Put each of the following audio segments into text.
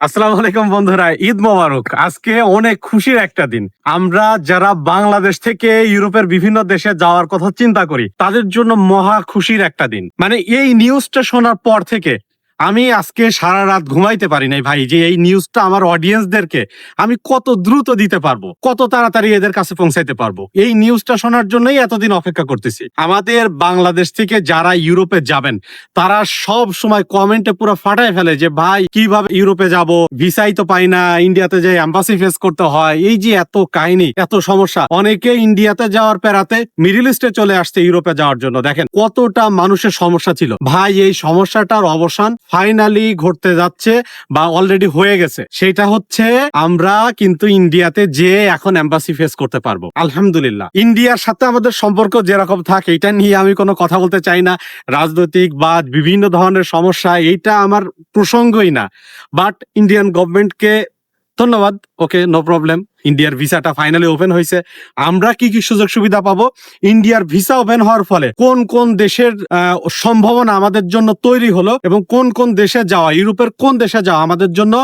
আসসালামু আলাইকুম বন্ধুরা, ঈদ মোবারক। আজকে অনেক খুশির একটা দিন। আমরা যারা বাংলাদেশ থেকে ইউরোপের বিভিন্ন দেশে যাওয়ার কথা চিন্তা করি, তাদের জন্য মহা খুশির একটা দিন। মানে এই নিউজটা শোনার পর থেকে আমি আজকে সারা রাত ঘুমাইতে পারি নাই ভাই, যে এই নিউজটা আমার অডিয়েন্সদেরকে আমি কত দ্রুত দিতে পারব, কত তাড়াতাড়ি এদের কাছে পৌঁছাইতে পারব। এই নিউজটা শোনার জন্যই এতদিন অপেক্ষা করতেছি। আমাদের বাংলাদেশ থেকে যারা ইউরোপে যাবেন, তারা সব সময় কমেন্টে পুরো ফাটায় ফেলে যে, ভাই, কীভাবে ইউরোপে যাব? ভিসাই তো পাই না ইন্ডিয়াতে যে অ্যাম্বাসি ফেস করতে হয়। এই যে এত কাহিনী, এত সমস্যা। অনেকে ইন্ডিয়াতে যাওয়ার পেরাতে মিডিল ইস্টে চলে আসছে ইউরোপে যাওয়ার জন্য। দেখেন, কতটা মানুষের সমস্যা ছিল। ভাই, এই সমস্যাটার অবসান ফাইনালি ঘটতে যাচ্ছে বা অলরেডি হয়ে গেছে। সেটা হচ্ছে আমরা কিন্তু ইন্ডিয়াতে যে এখন অ্যাম্বাসি ফেস করতে পারব। আলহামদুলিল্লাহ। ইন্ডিয়ার সাথে আমাদের সম্পর্ক যেরকম থাকে এটা নিয়ে আমি কোনো কথা বলতে চাই না। রাজনৈতিক বা বিভিন্ন ধরনের সমস্যা, এইটা আমার প্রসঙ্গই না। বাট ইন্ডিয়ান গভর্নমেন্টকে ধন্যবাদ। ওকে নো প্রবলেম ইন্ডিয়ার ভিসাটা ফাইনালি ওপেন হয়েছে। আমরা কি কি সুযোগ সুবিধা পাবো? ইন্ডিয়ার ভিসা ওপেন হওয়ার ফলে কোন কোন দেশের সম্ভাবনা আমাদের জন্য তৈরি হলো এবং কোন কোন দেশে যাওয়া, ইউরোপের কোন দেশে যাওয়া আমাদের জন্য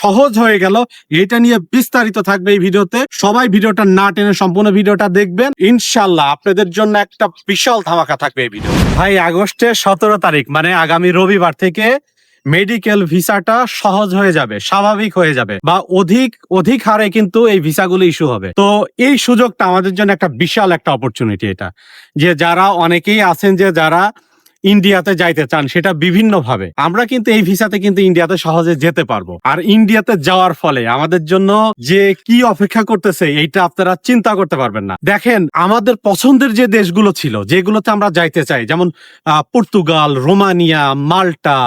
সহজ হয়ে গেল, এটা নিয়ে বিস্তারিত থাকবে এই ভিডিওতে। সবাই ভিডিওটা না টেনে সম্পূর্ণ ভিডিওটা দেখবেন। ইনশাল্লাহ আপনাদের জন্য একটা বিশাল ধামাকা থাকবে এই ভিডিও। ভাই, আগস্টের সতেরো তারিখ মানে আগামী রবিবার থেকে মেডিকেল ভিসাটা সহজ হয়ে যাবে, স্বাভাবিক হয়ে যাবে বা অধিক অধিক হারে কিন্তু এই ভিসাগুলো ইস্যু হবে। তো এই সুযোগটা আমাদের জন্য একটা বিশাল একটা অপরচুনিটি এটা, যে যারা অনেকেই আছেন যে যারা ইন্ডিয়াতে যাইতে চান, সেটা বিভিন্ন ভাবে আমরা কিন্তু এই ভিসাতে কিন্তু ইন্ডিয়াতে সহজে যেতে পারব। আর ইন্ডিয়াতে যাওয়ার ফলে আমাদের জন্য যে কি অপেক্ষা করতেছে, এইটা আপনারা চিন্তা করতে পারবেন না। দেখেন, আমাদের পছন্দের যে দেশগুলো ছিল, যেগুলোতে আমরা যাইতে চাই, যেমন পর্তুগাল, রোমানিয়া, মাল্টা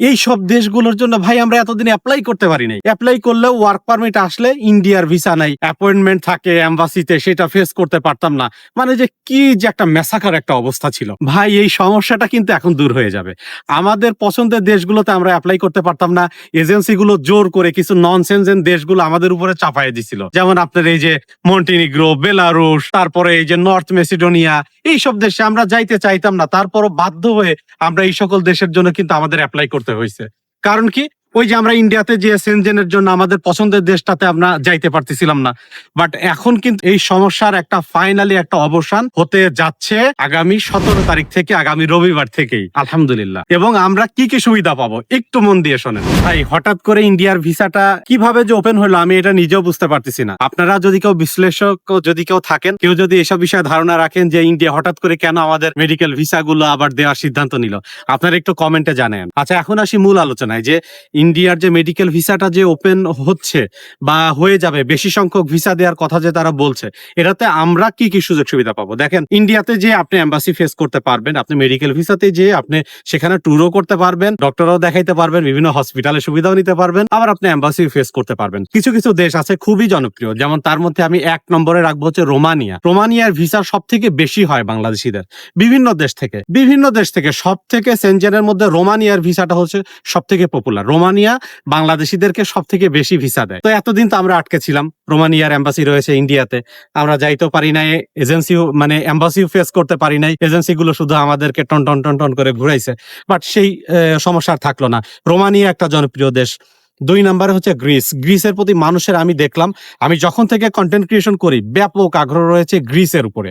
এই সব দেশগুলোর জন্য ভাই আমরা এতদিন অ্যাপ্লাই করতে পারি নাই। অ্যাপ্লাই করলেও ওয়ার্ক পারমিট আসলে ইন্ডিয়ার ভিসা নাই। অ্যাপয়েন্টমেন্ট থাকে এম্বাসিতে সেটা ফেস করতে পারতাম না। মানে যে কি যে একটা মেসাকার একটা অবস্থা ছিল। ভাই, এই সমস্যাটা কিন্তু এখন দূর হয়ে যাবে। আমাদের পছন্দের দেশগুলোতে আমরা অ্যাপ্লাই করতে পারতাম না। এজেন্সিগুলো জোর করে কিছু নন ননসেন্সেন দেশগুলো আমাদের উপরে চাপাই দিছিল। যেমন আপনার এই যে মন্টিনিগ্রো বেলারুশ তারপরে এই যে নর্থ মেসিডোনিয়া এইসব দেশে আমরা যাইতে চাইতাম না। তারপরও বাধ্য হয়ে আমরা এই সকল দেশের জন্য কিন্তু আমাদের অ্যাপ্লাই করতে হয়েছে। কারণ কি? ওই যে আমরা ইন্ডিয়াতে যে সেনজেনের জন্য আমাদের পছন্দের দেশটাতে আমরা যাইতে পারতেছিলাম না। বাট এখন কিন্তু এই সমস্যার একটা ফাইনালি একটা অবসান হতে যাচ্ছে আগামী সতেরো তারিখ থেকে, আগামী রবিবার থেকেই, আলহামদুলিল্লাহ। এবং আমরা কি কি সুবিধা পাবো? একটু মন দিয়ে শোনেন। ভাই, হঠাৎ করে ইন্ডিয়ার ভিসাটা কীভাবে যে ওপেন হলো আমি এটা নিজেও বুঝতে পারতেছি না। আপনারা যদি কেউ বিশ্লেষক, যদি কেউ থাকেন, কেউ যদি এসব বিষয়ে ধারণা রাখেন যে ইন্ডিয়া হঠাৎ করে কেন আমাদের মেডিকেল ভিসা গুলো আবার দেওয়ার সিদ্ধান্ত নিল, আপনারা একটু কমেন্টে জানেন। আচ্ছা এখন আসি মূল আলোচনায় যে ইন্ডিয়ার যে মেডিকেল ভিসাটা যে ওপেন হচ্ছে বা হয়ে যাবে, বেশি সংখ্যক ভিসা দেওয়ার কথা যে তারা বলছে, এটাতে আমরা কি কি সুযোগ সুবিধা পাবো? দেখেন, ইন্ডিয়াতে যে আপনি এম্বাসি ফেস করতে পারবেন, আপনি মেডিকেল ভিসাতে যে আপনি সেখানে ট্যুরও করতে পারবেন ডক্টরও দেখাইতে পারবেন, বিভিন্ন হসপিটালের সুবিধাও নিতে পারবেন, আবার আপনি এম্বাসি ফেস করতে পারবেন। কিছু কিছু দেশ আছে খুবই জনপ্রিয়, যেমন তার মধ্যে আমি এক নম্বরে রাখব হচ্ছে রোমানিয়া। রোমানিয়ার ভিসা সব থেকে বেশি হয় বাংলাদেশিদের, বিভিন্ন দেশ থেকে। বিভিন্ন দেশ থেকে সব থেকে সেনজেনের মধ্যে রোমানিয়ার ভিসাটা হচ্ছে সব থেকে পপুলার রোমানিয়া বাংলাদেশিদেরকে সব থেকে বেশি ভিসা দেয়। তো এতদিন তো আমরা আটকে ছিলাম। রোমানিয়ার এম্বাসি রয়েছে ইন্ডিয়াতে আমরা যাইতেও পারি নাই এজেন্সি মানে এম্বাসিও ফেস করতে পারি নাই। এজেন্সি গুলো শুধু আমাদেরকে টন টন টন টন করে ঘুরাইছে। বাট সেই সমস্যা থাকল না। রোমানিয়া একটা জনপ্রিয় দেশ। দুই নম্বরে হচ্ছে গ্রিস গ্রিসের প্রতি মানুষের আমি দেখলাম, আমি যখন থেকে কন্টেন্ট ক্রিয়েশন করি, ব্যাপক আগ্রহ রয়েছে গ্রিসের উপরে।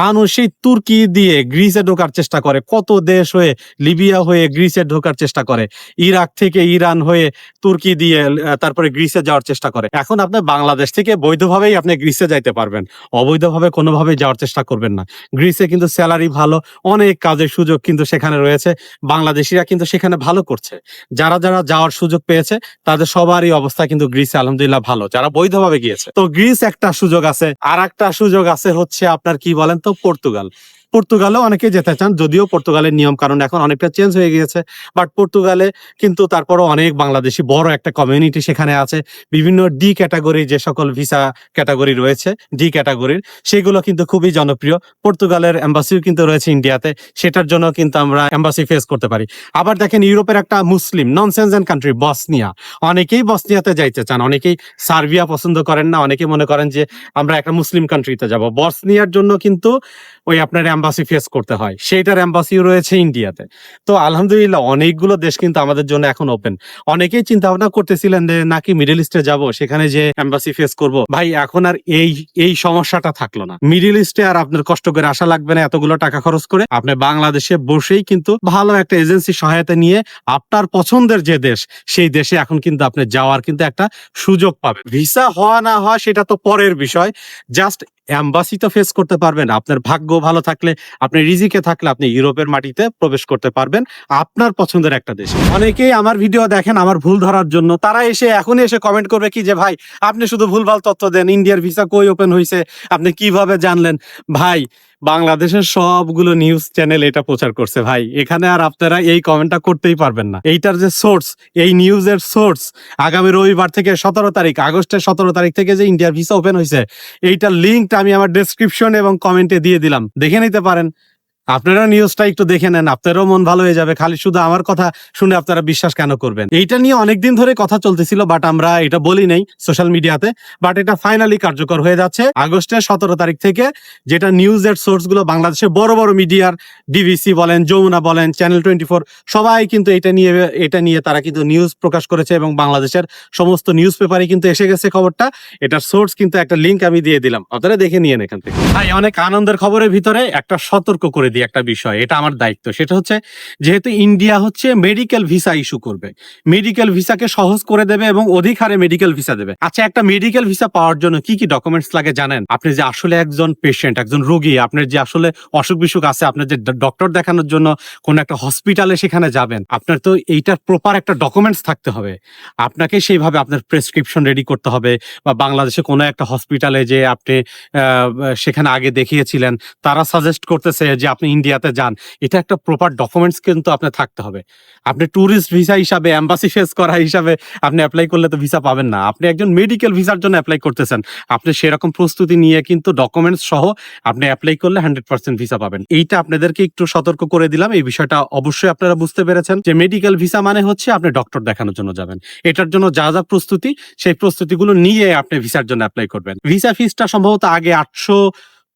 মানুষ সেই তুর্কি দিয়ে গ্রিসে ঢোকার চেষ্টা করে, কত দেশ হয়ে লিবিয়া হয়ে গ্রিসে ঢোকার চেষ্টা করে, ইরাক থেকে ইরান হয়ে তুর্কি দিয়ে তারপরে গ্রিসে যাওয়ার চেষ্টা করে। এখন আপনি বাংলাদেশ থেকে বৈধভাবেই আপনি গ্রিসে যাইতে পারবেন, অবৈধভাবে কোনোভাবেই যাওয়ার চেষ্টা করবেন না। গ্রিসে কিন্তু স্যালারি ভালো, অনেক কাজের সুযোগ কিন্তু সেখানে রয়েছে, বাংলাদেশিরা কিন্তু সেখানে ভালো করছে। যারা যারা যাওয়ার সুযোগ পেয়েছে তাদের সবারই অবস্থা কিন্তু গ্রিসে আলহামদুলিল্লাহ ভালো, যারা বৈধভাবে গিয়েছে। তো গ্রিস একটা সুযোগ আছে আর একটা সুযোগ আছে হচ্ছে আপনার কি বলেন তো, পর্তুগাল। পর্তুগালেও অনেকে যেতে চান, যদিও পর্তুগালের নিয়ম কারণ এখন অনেকটা চেঞ্জ হয়ে গিয়েছে। বাট পর্তুগালে কিন্তু তারপরও অনেক বাংলাদেশি বড় একটা কমিউনিটি সেখানে আছে। বিভিন্ন ডি ক্যাটাগরি যে সকল ভিসা ক্যাটাগরি রয়েছে ডি ক্যাটাগরির সেগুলো কিন্তু খুবই জনপ্রিয়। পর্তুগালের এম্বাসিও কিন্তু রয়েছে ইন্ডিয়াতে সেটার জন্য কিন্তু আমরা এম্বাসি ফেস করতে পারি। আবার দেখেন ইউরোপের একটা Muslim non Schengen country Bosnia অনেকেই বসনিয়াতে যাইতে চান, অনেকেই সার্বিয়া পছন্দ করেন না অনেকে মনে করেন যে আমরা একটা মুসলিম কান্ট্রিতে যাব। বসনিয়ার জন্য কিন্তু ওই আপনার অ্যাম্বাসি ফেস করতে হয়। সেইটার অ্যাম্বাসিও রয়েছে ইন্ডিয়াতে তো আলহামদুলিল্লাহ অনেকগুলো দেশ কিন্তু আমাদের জন্য এখন ওপেন অনেকেই চিন্তা ভাবনা করতেছিলেন যে নাকি মিডল ইস্টে যাব, সেখানে যে অ্যাম্বাসি ফেস করব। ভাই, এখন আর এই এই সমস্যাটা থাকল না। মিডল ইস্টে আর আপনার কষ্ট করে আসা লাগবে না এতগুলো টাকা খরচ করে। আপনি বাংলাদেশে বসেই কিন্তু ভালো একটা এজেন্সি সহায়তা নিয়ে আপনার পছন্দের যে দেশ, সেই দেশে এখন কিন্তু আপনি যাওয়ার কিন্তু একটা সুযোগ পাবেন। ভিসা হওয়া না হওয়া সেটা তো পরের বিষয়। জাস্ট অ্যাম্বাসি তো ফেস করতে পারবেন। আপনার ভাগ্য ভালো থাকলে, আপনি রিজিকে থাকলে আপনি ইউরোপের মাটিতে প্রবেশ করতে পারবেন। আপনার পছন্দের একটা দেশ। অনেকেই আমার ভিডিও দেখেন আমার ভুল ধরার জন্য। তারা এসে এখনই এসে কমেন্ট করবে কি যে, ভাই, আপনি শুধু ভুলভাল তথ্য দেন। ইন্ডিয়ার ভিসা কই ওপেন হয়েছে আপনি কীভাবে জানলেন? ভাই বাংলাদেশের সবগুলো নিউজ চ্যানেল এটা প্রচার করছে, ভাই। এখানে আর আপনারা এই কমেন্টটা করতেই পারবেন না। এইটার যে সোর্স এই নিউজের সোর্স আগামী রবিবার থেকে সতেরো তারিখ, আগস্টের সতেরো তারিখ থেকে যে ইন্ডিয়ার ভিসা ওপেন হয়েছে এইটার লিঙ্কটা আমি আমার ডেসক্রিপশন এবং কমেন্টে দিয়ে দিলাম। দেখে নিতে পারেন। আপনারা নিউজটা একটু দেখে নেন, আপনারও মন ভালো হয়ে যাবে। খালি শুধু আমার কথা শুনে আপনারা বিশ্বাস কেন করবেন? এইটা নিয়ে অনেকদিন ধরে কথা চলতেছিল বাট আমরা এটা বলি নাই সোশ্যাল মিডিয়াতে বাট এটা ফাইনালি কার্যকর হয়ে যাচ্ছে। আগস্টের সতেরো তারিখ থেকে যেটা নিউজের সোর্সগুলো বাংলাদেশের বড় বড় মিডিয়ার ডিবিসি বলেন, যমুনা বলেন চ্যানেল টোয়েন্টি ফোর সবাই কিন্তু এটা নিয়ে এটা নিয়ে তারা কিন্তু নিউজ প্রকাশ করেছে এবং বাংলাদেশের সমস্ত নিউজ পেপারে কিন্তু এসে গেছে খবরটা। এটার সোর্স কিন্তু একটা লিঙ্ক আমি দিয়ে দিলাম। আপনারা দেখে নিয়েন এখান থেকে। ভাই, অনেক আনন্দের খবরের ভিতরে একটা সতর্ক করে দিই একটা বিষয়, এটা আমার দায়িত্ব। সেটা হচ্ছে যেহেতু ইন্ডিয়া হচ্ছে মেডিকেল ভিসা ইস্যু করবে, মেডিকেল ভিসাকে সহজ করে দেবে এবং অধিক হারে মেডিকেল ভিসা দেবে। আচ্ছা একটা মেডিকেল ভিসা পাওয়ার জন্য কি কি ডকুমেন্টস লাগে জানেন? আপনি যে আসলে একজন পেশেন্ট একজন রোগী, আপনার যে আসলে অসুখ বিসুখ আছে, আপনার যে ডক্টর দেখানোর জন্য কোন একটা হসপিটালে সেখানে যাবেন, আপনার তো এইটার প্রপার একটা ডকুমেন্টস থাকতে হবে। আপনাকে সেইভাবে আপনার প্রেসক্রিপশন রেডি করতে হবে বা বাংলাদেশে কোনো একটা হসপিটালে যে আপনি সেখানে আগে দেখিয়েছিলেন, তারা সাজেস্ট করতেছে যে আপনি ইন্ডিয়াতে যান, এটা একটা প্রপার ডকুমেন্টস কিন্তু আপনার থাকতে হবে। আপনি ট্যুরিস্ট ভিসা হিসাবে অ্যাম্বাসি ফেস করা হিসাবে আপনি অ্যাপ্লাই করলে তো ভিসা পাবেন না। আপনি একজন মেডিকেল ভিসার জন্য অ্যাপ্লাই করতেছেন। আপনি সেরকম প্রস্তুতি নিয়ে কিন্তু ডকুমেন্টস সহ আপনি অ্যাপ্লাই করলে হান্ড্রেড পার্সেন্ট ভিসা পাবেন। এইটা আপনাদেরকে একটু সতর্ক করে দিলাম। এই বিষয়টা অবশ্যই আপনারা বুঝতে পেরেছেন যে মেডিকেল ভিসা মানে হচ্ছে আপনি ডক্টর দেখানোর জন্য যাবেন। এটার জন্য যা যা প্রস্তুতি, সেই প্রস্তুতিগুলো নিয়ে আপনি ভিসার জন্য অ্যাপ্লাই করবেন। ভিসা ফিসটা সম্ভবত আগে আটশো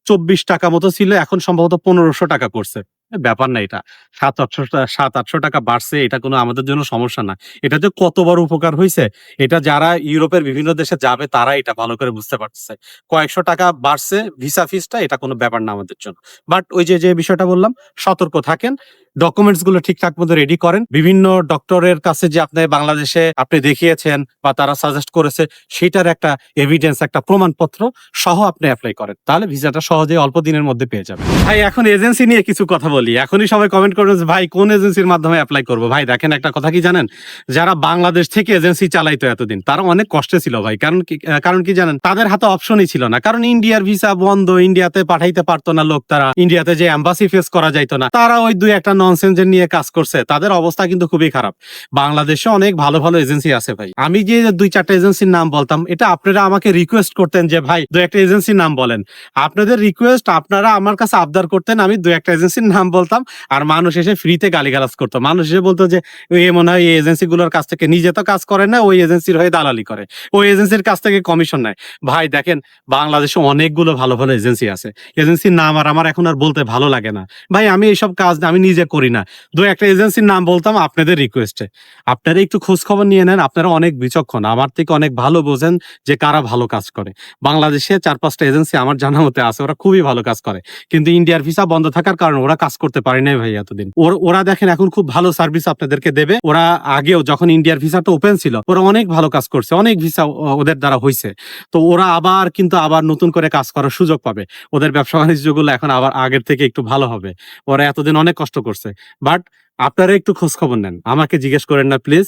চব্বিশ টাকা মতো ছিল এখন সম্ভবত পনেরোশো টাকা করছে। ব্যাপার না এটা। সাত আটশো সাত আটশো টাকা বাড়ছে, এটা কোনো আমাদের জন্য সমস্যা না। এটা যে কত বড় উপকার হয়েছে এটা যারা ইউরোপের বিভিন্ন দেশে যাবে তারা এটা ভালো করে বুঝতে পারতেছে। কয়েকশো টাকা বাড়ছে ভিসা ফিসটা এটা কোনো ব্যাপার না আমাদের জন্য। বাট ওই যে যে বিষয়টা বললাম, সতর্ক থাকেন ডকুমেন্টসগুলো ঠিকঠাক মতো রেডি করেন। বিভিন্ন ডক্টরের কাছে যে আপনি বাংলাদেশে আপনি দেখিয়েছেন বা তারা সাজেস্ট করেছে, সেটার একটা এভিডেন্স একটা প্রমাণপত্র সহ আপনি অ্যাপ্লাই করেন। তাহলে ভিসাটা সহজে অল্প দিনের মধ্যে পেয়ে যাবেন। ভাই, এখন এজেন্সি নিয়ে কিছু কথা বলি। এখনই সবাই কমেন্ট করবেন ভাই, কোন এজেন্সির মাধ্যমে অ্যাপ্লাই করব? ভাই, দেখেন একটা কথা কি জানেন? যারা বাংলাদেশ থেকে এজেন্সি চালাইতো এতদিন, তারা অনেক কষ্টে ছিল ভাই। কারণ কি কারণ কি জানেন? তাদের হাতে অপশনই ছিল না। কারণ ইন্ডিয়ার ভিসা বন্ধ ইন্ডিয়াতে পাঠাইতে পারতো না লোক তারা। ইন্ডিয়াতে যে এম্বাসি ফেস করা যাইতো না। তারা ওই দুই একটা ননসেন্সের নিয়ে কাজ করছে। তাদের অবস্থা কিন্তু খুবই খারাপ। বাংলাদেশে অনেক ভালো ভালো এজেন্সি আছে ভাই। আমি যে দুই চারটা এজেন্সির নাম বলতাম, এটা আপনারা আমাকে রিকোয়েস্ট করতেন যে, ভাই দু একটা এজেন্সির নাম বলেন। আপনাদের রিকোয়েস্ট আপনারা আমার কাছে আবদার করতেন, আমি দু একটা এজেন্সির নাম বলতাম আর মানুষ এসে ফ্রিতে গালিগালাজ করতো। মানুষ এসে বলতো যে এ মনে হয় এই এজেন্সিগুলোর কাছ থেকে নিজে তো কাজ করে না, ওই এজেন্সির হয়ে দালালি করে। ওই এজেন্সির কাছ থেকে কমিশন নেয়। ভাই, দেখেন, বাংলাদেশে অনেকগুলো ভালো ভালো এজেন্সি আছে। এজেন্সির নাম আর আমার এখন আর বলতে ভালো লাগে না। ভাই, আমি এইসব কাজ আমি নিজে করি না। দু একটা এজেন্সির নাম বলতাম আপনাদের রিকোয়েস্টে আপনারা একটু খোঁজ খবর নিয়ে নেন, আপনারা অনেক বিচক্ষণ। আমার থেকে অনেক ভালো বোঝেন যে কারা ভালো কাজ করে। বাংলাদেশে চার পাঁচটা এজেন্সি আমার জানা মতে আছে, ওরা খুবই ভালো কাজ করে। কিন্তু ইন্ডিয়ার ভিসা বন্ধ থাকার কারণে ওরা কাজ করতে পারে নাই ভাই এতদিন। ওরা দেখেন এখন খুব ভালো সার্ভিস আপনাদেরকে দেবে। ওরা আগেও যখন ইন্ডিয়ার ভিসাটা ওপেন ছিল, ওরা অনেক ভালো কাজ করছে, অনেক ভিসা ওদের দ্বারা হয়েছে তো ওরা আবার কিন্তু আবার নতুন করে কাজ করার সুযোগ পাবে। ওদের ব্যবসা বাণিজ্যগুলো এখন আবার আগের থেকে একটু ভালো হবে। ওরা এতদিন অনেক কষ্ট করছে। বাট আপনারা একটু খোঁজ খবর নেন। আমাকে জিজ্ঞেস করেন না প্লিজ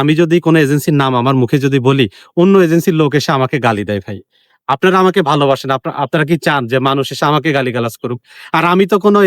আমি যদি কোনো এজেন্সির নাম আমার মুখে যদি বলি, অন্য এজেন্সির লোক এসে আমাকে গালি দেয় ভাই। আপনারা আমাকে ভালোবাসেন আপনারা কি চান যে মানুষ এসে আমাকে গালিগালাজ করুক? আর আমি তো কোনো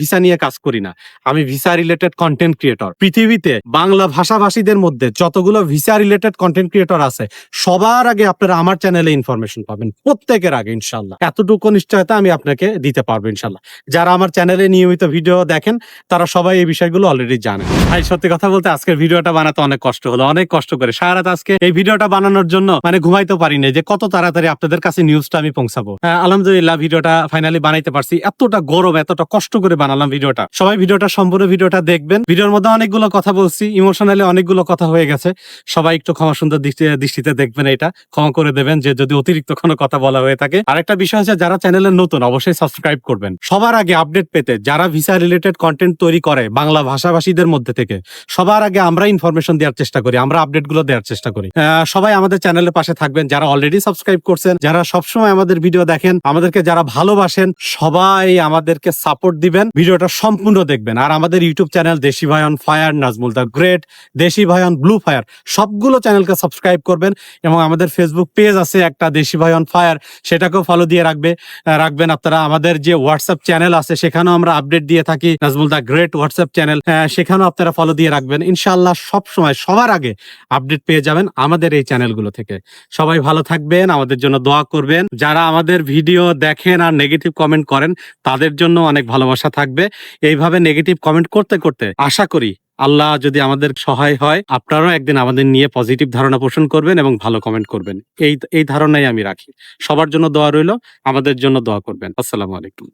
ভিসা নিয়ে কাজ করি না। আমি ভিসা রিলেটেড কন্টেন্ট ক্রিয়েটর পৃথিবীতে বাংলা ভাষাভাষীদের মধ্যে যতগুলো ভিসা রিলেটেড কন্টেন্ট ক্রিয়েটর আছে, সবার আগে আপনারা আমার চ্যানেলে ইনফরমেশন পাবেন, প্রত্যেকের আগে ইনশাল্লাহ এতটুকু নিশ্চয়তা আমি আপনাকে দিতে পারব ইনশাল্লাহ যারা আমার চ্যানেলে নিয়মিত ভিডিও দেখেন, তারা সবাই এই বিষয়গুলো অলরেডি জানে ভাই, সত্যি কথা বলতে আজকের ভিডিওটা বানাতে অনেক কষ্ট হলো, অনেক কষ্ট করে। সারা রাত আজকে এই ভিডিওটা বানানোর জন্য মানে ঘুমাইতে পারি না যে কত তাড়াতাড়ি আপনাদের কাছে নিউজটা আমি পৌঁছাবো। আলহামদুলিল্লাহ ভিডিওটা ফাইনালি বানাইতে পারছি। এতটা গরম, এতটা কষ্ট করে বানালাম ভিডিওটা সবাই ভিডিওটা সম্পূর্ণ ভিডিওটা দেখবেন। ভিডিওর মধ্যে অনেকগুলো কথা বলছি ইমোশনালি অনেকগুলো কথা হয়ে গেছে। সবাই একটু ক্ষমা সুন্দর দৃষ্টি- দৃষ্টিতে দেখবেন এটা। ক্ষমা করে দেবেন যে যদি অতিরিক্ত কোনো কথা বলা হয়ে থাকে। আরেকটা বিষয় হচ্ছে, যারা চ্যানেলে নতুন, অবশ্যই সাবস্ক্রাইব করবেন। সবার আগে আপডেট পেতে, যারা ভিসা রিলেটেড কন্টেন্ট তৈরি করে বাংলা ভাষাভাষীদের মধ্যে থেকে, সবার আগে আমরা ইনফরমেশন দেওয়ার চেষ্টা করি, আমরা আপডেটগুলো দেওয়ার চেষ্টা করি। সবাই আমাদের চ্যানেলের পাশে থাকবেন। যারা অলরেডি সাবস্ক্রাইব করছেন, যারা সবসময় আমাদের ভিডিও দেখেন, আমাদেরকে যারা ভালোবাসেন, সবাই আমাদেরকে সাপোর্ট দিবেন। ভিডিওটা সম্পূর্ণ দেখবেন। আর আমাদের YouTube channel Deshi Bhai on fire, Nazmul the great, Deshi Bhai on blue fire, সবগুলো চ্যানেলকে সাবস্ক্রাইব করবেন এবং আমাদের ফেসবুক পেজ আছে একটা দেশি ভাই অন ফায়ার, সেটাকেও ফলো দিয়ে রাখবে রাখবেন আপনারা। আমাদের যে হোয়াটসঅ্যাপ চ্যানেল আছে, সেখানেও আমরা আপডেট দিয়ে থাকি, Nazmul the great WhatsApp channel সেখানেও আপনারা ফলো দিয়ে রাখবেন। ইনশাল্লাহ সব সময় সবার আগে আপডেট পেয়ে যাবেন আমাদের এই চ্যানেলগুলো থেকে। সবাই ভালো থাকবেন, আমাদের জন্য দোয়া করবেন। যারা আমাদের ভিডিও দেখেন আর নেগেটিভ কমেন্ট করেন, তাদের জন্য অনেক ভালোবাসা থাকবে। এইভাবে নেগেটিভ কমেন্ট করতে করতে আশা করি আল্লাহ যদি আমাদের সহায় হয়, আপনারাও একদিন আমাদের নিয়ে পজিটিভ ধারণা পোষণ করবেন এবং ভালো কমেন্ট করবেন। এই এই ধারণাই আমি রাখি। সবার জন্য দোয়া রইল, আমাদের জন্য দোয়া করবেন। আসসালামু আলাইকুম।